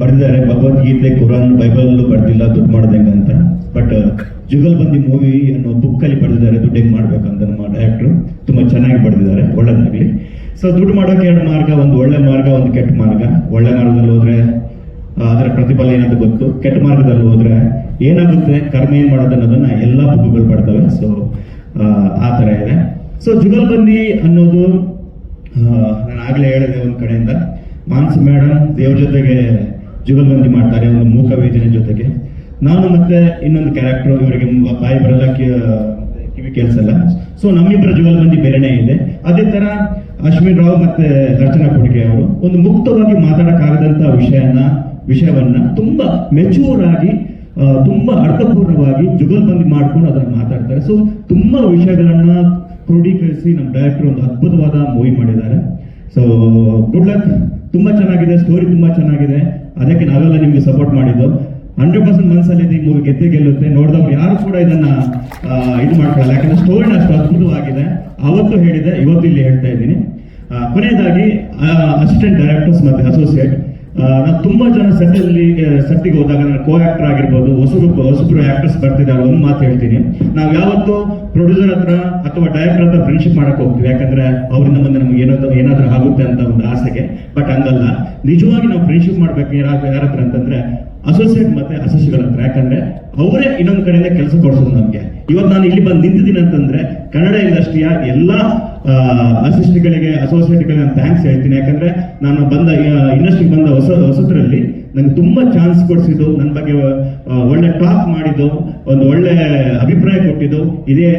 ಬರೆದಿದ್ದಾರೆ. ಭಗವದ್ಗೀತೆ, ಕುರಾನ್ ಬೈಬಲ್ ಬರ್ದಿಲ್ಲ, ದುಡ್ಡು ಮಾಡ್ದಂಗೆ ಅಂತ. ಬಟ್ ಜುಗಲ್ಬಂದಿ ಮೂವಿ ಅನ್ನೋ ಬುಕ್ಕಲ್ಲಿ ಬರೆದಿದ್ದಾರೆ. ದುಡ್ಡು ಹೆಂಗ್ ಮಾಡ್ಬೇಕಂತ ನಮ್ಮ ಡೈರೆಕ್ಟ್ರು ತುಂಬಾ ಚೆನ್ನಾಗಿ ಬರೆದಿದ್ದಾರೆ. ಒಳ್ಳೇದಾಗಲಿ. ಸೊ ದುಡ್ಡು ಮಾಡೋಕೆ ಎರಡು ಮಾರ್ಗ. ಒಂದು ಒಳ್ಳೆ ಮಾರ್ಗ, ಒಂದು ಕೆಟ್ಟ ಮಾರ್ಗ. ಒಳ್ಳೆ ಮಾರ್ಗದಲ್ಲಿ ಹೋದ್ರೆ ಅದರ ಪ್ರತಿಫಲ ಏನಂತ ಗೊತ್ತು. ಕೆಟ್ಟ ಮಾರ್ಗದಲ್ಲಿ ಹೋದ್ರೆ ಏನಾಗುತ್ತೆ? ಕರ್ಮ ಏನು ಮಾಡೋದು ಅನ್ನೋದನ್ನ ಎಲ್ಲಾ ಬುಕ್ಗಳು ಬರ್ತವೆ. ಸೊ ಆ ತರ ಇದೆ. ಸೊ ಜುಗಲ್ಬಂದಿ ಅನ್ನೋದು ನಾನು ಆಗ್ಲೇ ಹೇಳಿದೆ ಒಂದು ಕಡೆಯಿಂದ. ಮಾನ್ಸ್, ಮೇಡಮ್, ದೇವ್ರ ಜೊತೆಗೆ ಜುಗಲ್ಬಂದಿ ಮಾಡ್ತಾರೆ, ಒಂದು ಮೂಕ ವೇದನೆ ಜೊತೆಗೆ. ನಾನು ಮತ್ತೆ ಇನ್ನೊಂದು ಕ್ಯಾರೆಕ್ಟರ್ ಇವರಿಗೆ ಬಾಯಿ ಬರಲ್ಲ ಕಿವಿ ಕೇಳಿಸಲ್ಲ ಸೊ ನಮ್ಮಿಬ್ಬರ ಜುಗಲ್ಬಂದಿ ಬೇರೆನೇ ಇದೆ. ಅದೇ ತರ ಅಶ್ವಿನ್ ರಾವ್ ಮತ್ತೆ ರಚನಾ ಕೊಡುಗೆ ಅವರು ಒಂದು ಮುಕ್ತವಾಗಿ ಮಾತಾಡಕ್ಕಾಗದಂತ ವಿಷಯನ, ವಿಷಯವನ್ನ ತುಂಬಾ ಮೆಚೂರ್ ಆಗಿ ತುಂಬಾ ಅರ್ಥಪೂರ್ಣವಾಗಿ ಜುಗಲ್ಬಂದಿ ಮಾಡ್ಕೊಂಡು ಅದನ್ನ ಮಾತಾಡ್ತಾರೆ. ಸೊ ತುಂಬಾ ವಿಷಯಗಳನ್ನ ಕ್ರೋಢೀಕರಿಸಿ ನಮ್ಮ ಡೈರೆಕ್ಟರ್ ಒಂದು ಅದ್ಭುತವಾದ ಮೂವಿ ಮಾಡಿದ್ದಾರೆ. ಸೊ ಗುಡ್ ಲಕ್ ತುಂಬಾ ಚೆನ್ನಾಗಿದೆ ಸ್ಟೋರಿ ತುಂಬಾ ಚೆನ್ನಾಗಿದೆ. ಅದಕ್ಕೆ ನಾವೆಲ್ಲ ನಿಮ್ಗೆ ಸಪೋರ್ಟ್ ಮಾಡಿದ್ದು. ಹಂಡ್ರೆಡ್ ಪರ್ಸೆಂಟ್ ಮನಸ್ಸಲ್ಲಿ ಈ ಮೂವಿ ಗೆದ್ದೆ ಗೆಲ್ಲುತ್ತೆ. ನೋಡಿದವ್ರು ಯಾರು ಕೂಡ ಇದನ್ನ ಇದು ಮಾಡ್ಕೊಳ್ಳಲ್ಲ. ಯಾಕಂದ್ರೆ ಸ್ಟೋರಿನ ಅಷ್ಟು ಅದ್ಭುತವಾಗಿದೆ ಅವತ್ತು ಹೇಳಿದೆ, ಇವತ್ತು ಇಲ್ಲಿ ಹೇಳ್ತಾ ಇದ್ದೀನಿ. ಕೊನೆಯದಾಗಿ ಅಸಿಸ್ಟೆಂಟ್ ಡೈರೆಕ್ಟರ್ಸ್ ಮತ್ತೆ ಅಸೋಸಿಯೇಟ್ ನಾನು ತುಂಬಾ ಜನ ಸೆಟ್ ಅಲ್ಲಿ ಸೆಟ್ಟಿಗೆ ಹೋದಾಗ ನಾನು ಕೋ ಆಕ್ಟರ್ ಆಗಿರ್ಬೋದು ಹೊಸಬ್ರು ಹೊಸಬ್ರು ಆಕ್ಟರ್ಸ್ ಬರ್ತಿದ್ದಾರೆ ಒಂದು ಮಾತು ಹೇಳ್ತೀನಿ. ನಾವು ಯಾವತ್ತು ಪ್ರೊಡ್ಯೂಸರ್ ಹತ್ರ ಅಥವಾ ಡೈರೆಕ್ಟರ್ ಹತ್ರ ಫ್ರೆಂಡ್ಶಿಪ್ ಮಾಡಕ್ಕೆ ಹೋಗ್ತೀವಿ. ಯಾಕಂದ್ರೆ ಅವರಿಂದ ಮುಂದೆ ನಮ್ಗೆ ಏನಾದ್ರು ಏನಾದ್ರೂ ಆಗುತ್ತೆ ಅಂತ ಒಂದು ಆಸೆಗೆ. ಬಟ್ ಹಂಗಲ್ಲ. ನಿಜವಾಗಿ ನಾವು ಫ್ರೆಂಡ್ಶಿಪ್ ಮಾಡ್ಬೇಕು ಯಾರ ಹತ್ರ ಅಂತಂದ್ರೆ ಅಸೋಸಿಯೇಟ್ ಮತ್ತೆ ಅಸೋಸಿಯೇಟ್ ಹತ್ರ. ಯಾಕಂದ್ರೆ ಅವರೇ ಇನ್ನೊಂದು ಕಡೆಯಿಂದ ಕೆಲಸ ಕೊಡ್ಸೋದು ನಮ್ಗೆ. ಇವತ್ತು ನಾನು ಇಲ್ಲಿ ಬಂದು ನಿಂತಿದ್ದೀನಿ ಅಂತಂದ್ರೆ, ಕನ್ನಡ ಇಂಡಸ್ಟ್ರಿಯ ಎಲ್ಲಾ ಅಸಿಸ್ಟೆಂಟ್ಗಳಿಗೆ ಅಸೋಸಿಯೇಟ್ಗಳಿಗೆ ನಾನು ಥ್ಯಾಂಕ್ಸ್ ಹೇಳ್ತೀನಿ. ಯಾಕಂದ್ರೆ ನಾನು ಬಂದ ಇಂಡಸ್ಟ್ರಿಗೆ ಬಂದ ಹೊಸ, ಹೊಸದ್ರಲ್ಲಿ ನನಗೆ ತುಂಬಾ ಚಾನ್ಸ್ ಕೊಡಿಸಿದ್ದು ನನ್ನ ಬಗ್ಗೆ ಒಳ್ಳೆ ಟಾಕ್ ಮಾಡಿದ್ದು, ಒಂದು ಒಳ್ಳೆ ಅಭಿಪ್ರಾಯ ಕೊಟ್ಟಿದ್ದು ಇದೇ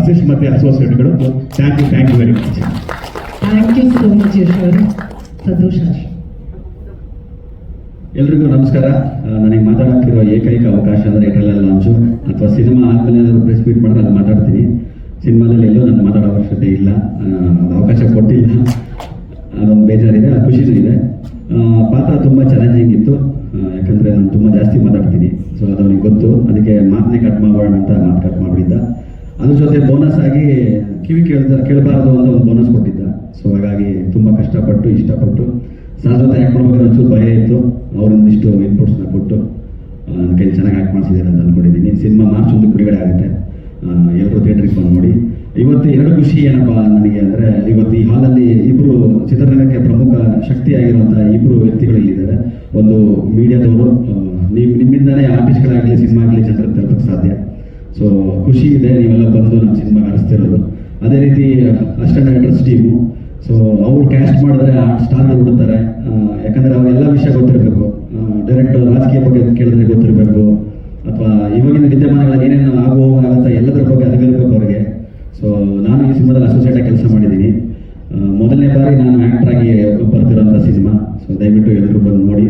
ಅಸಿಸ್ಟ್ ಮತ್ತೆ ಅಸೋಸಿಯೇಟ್ಗಳು thank you thank you very much thank you so much ಸಂತೋಷ. ಎಲ್ರಿಗೂ ನಮಸ್ಕಾರ. ನನಗೆ ಮಾತಾಡೋಕ್ಕಿರೋ ಏಕೈಕ ಅವಕಾಶ ಅಂದರೆ ಟ್ರೈಲರ್ ಲಾಂಚು ಅಥವಾ ಸಿನಿಮಾ ಆದಮೇಲೆ ಏನಾದರೂ ಪ್ರೆಸ್ ಮೀಟ್ ಮಾಡಿದ್ರೆ ಅಲ್ಲಿ ಮಾತಾಡ್ತೀನಿ. ಸಿನಿಮಾದಲ್ಲಿ ಎಲ್ಲೂ ನಾನು ಮಾತಾಡೋ ಅವಶ್ಯಕತೆ ಇಲ್ಲ. ಅವಕಾಶ ಕೊಟ್ಟಿಲ್ಲ. ಅದೊಂದು ಬೇಜಾರಿದೆ ಖುಷಿನೂ ಇದೆ. ಪಾತ್ರ ತುಂಬ ಚಾಲೆಂಜಿಂಗ್ ಇತ್ತು ಯಾಕಂದರೆ ನಾನು ತುಂಬ ಜಾಸ್ತಿ ಮಾತಾಡ್ತೀನಿ. ಸೊ ಅದು ಅವನಿಗೆ ಗೊತ್ತು. ಅದಕ್ಕೆ ಮಾತನ್ನೇ ಕಟ್ ಮಾಡೋಣ ಅಂತ ಮಾತು ಕಟ್ ಮಾಡಿಬಿಟ್ಟಿದ್ದ ಅದ್ರ ಜೊತೆ ಬೋನಸ್ ಆಗಿ ಕಿವಿ ಕೇಳ್ದ ಕೇಳಬಾರದು ಅಂತ ಒಂದು ಬೋನಸ್ ಕೊಟ್ಟಿದ್ದ. ಸೊ ಹಾಗಾಗಿ ತುಂಬ ಕಷ್ಟಪಟ್ಟು, ಇಷ್ಟಪಟ್ಟು ಸರ್ ಜೊತೆ ಮಾಡ್ಬೇಕಾದ್ರೆ ಒಂಚೂರು ಭಯ ಇತ್ತು ಅವರೊಂದಿಷ್ಟು ಇನ್ಪುಟ್ಸ್ನ ಕೊಟ್ಟು ನನ್ನ ಕೈಲಿ ಚೆನ್ನಾಗಿ ಆ್ಯಕ್ಟ್ ಮಾಡಿಸಿದ್ದಾರೆ ಅಂತ ಅಂದ್ಕೊಂಡಿದ್ದೀನಿ ಸಿನಿಮಾ ಮಾರ್ಚ್ ಒಂದು ಬಿಡುಗಡೆ ಆಗುತ್ತೆ. ಎಲ್ಲರೂ ಥಿಯೇಟ್ರಿಗೆ ಬಂದು ನೋಡಿ. ಇವತ್ತು ಎರಡು ಖುಷಿ ಏನಪ್ಪ ನನಗೆ ಅಂದರೆ, ಇವತ್ತು ಈ ಹಾಲಲ್ಲಿ ಇಬ್ಬರು ಚಿತ್ರರಂಗಕ್ಕೆ ಪ್ರಮುಖ ಶಕ್ತಿಯಾಗಿರುವಂಥ ಇಬ್ಬರು ವ್ಯಕ್ತಿಗಳು ಇಲ್ಲಿದ್ದಾರೆ. ಒಂದು ಮೀಡಿಯಾದವರು ನೀವು ನಿಮ್ಮಿಂದಲೇ ಆರ್ಟಿಸ್ಟ್ಗಳಾಗಲಿ ಸಿನಿಮಾ ಆಗಲಿ ಚಿತ್ರ ತಲುಪಕ್ಕೆ ಸಾಧ್ಯ. ಸೊ ಖುಷಿ ಇದೆ, ನೀವೆಲ್ಲ ಬಂದು ನಮ್ಮ ಸಿನಿಮಾ ಆರಿಸ್ತಿರೋದು ಅದೇ ರೀತಿ ಅಷ್ಟೇ ಡೈರೆಕ್ಟರ್ಸ್ ಟೀಮು ಸೊ ಅವ್ರು ಕ್ಯಾಸ್ಟ್ ಮಾಡಿದ್ರೆ ಆ ಸ್ಟಾರ್ ಬಿಡುತ್ತಾರೆ ಯಾಕಂದರೆ ಯಾಕಂದ್ರೆ ಅವೆಲ್ಲ ವಿಷಯ ಗೊತ್ತಿರಬೇಕು. ಡೈರೆಕ್ಟ್ ರಾಜಕೀಯ ಬಗ್ಗೆ ಕೇಳಿದ್ರೆ ಗೊತ್ತಿರಬೇಕು. ಅಥವಾ ಇವಾಗಿನ ವಿದ್ಯಮಾನಗಳಲ್ಲಿ ಏನೇನು ಆಗು ಅಂತ ಎಲ್ಲದರ ಬಗ್ಗೆ ಅರಿವಿರಬೇಕು ಅವರಿಗೆ. ಸೊ ನಾನು ಈ ಸಿನಿಮಾದಲ್ಲಿ ಅಸೋಸಿಯೇಟ್ ಆಗಿ ಕೆಲಸ ಮಾಡಿದ್ದೀನಿ. ಮೊದಲನೇ ಬಾರಿ ನಾನು ಆ್ಯಕ್ಟರ್ ಆಗಿ ಬರ್ತಿರೋಂಥ ಸಿನಿಮಾ. ಸೊ ದಯವಿಟ್ಟು ಎಲ್ಲರೂ ಬಂದು ನೋಡಿ.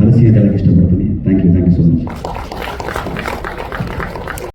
ಹರಸಿ ಹೇಳಕ್ಕೆ ಇಷ್ಟಪಡ್ತೀನಿ. Thank you thank you so much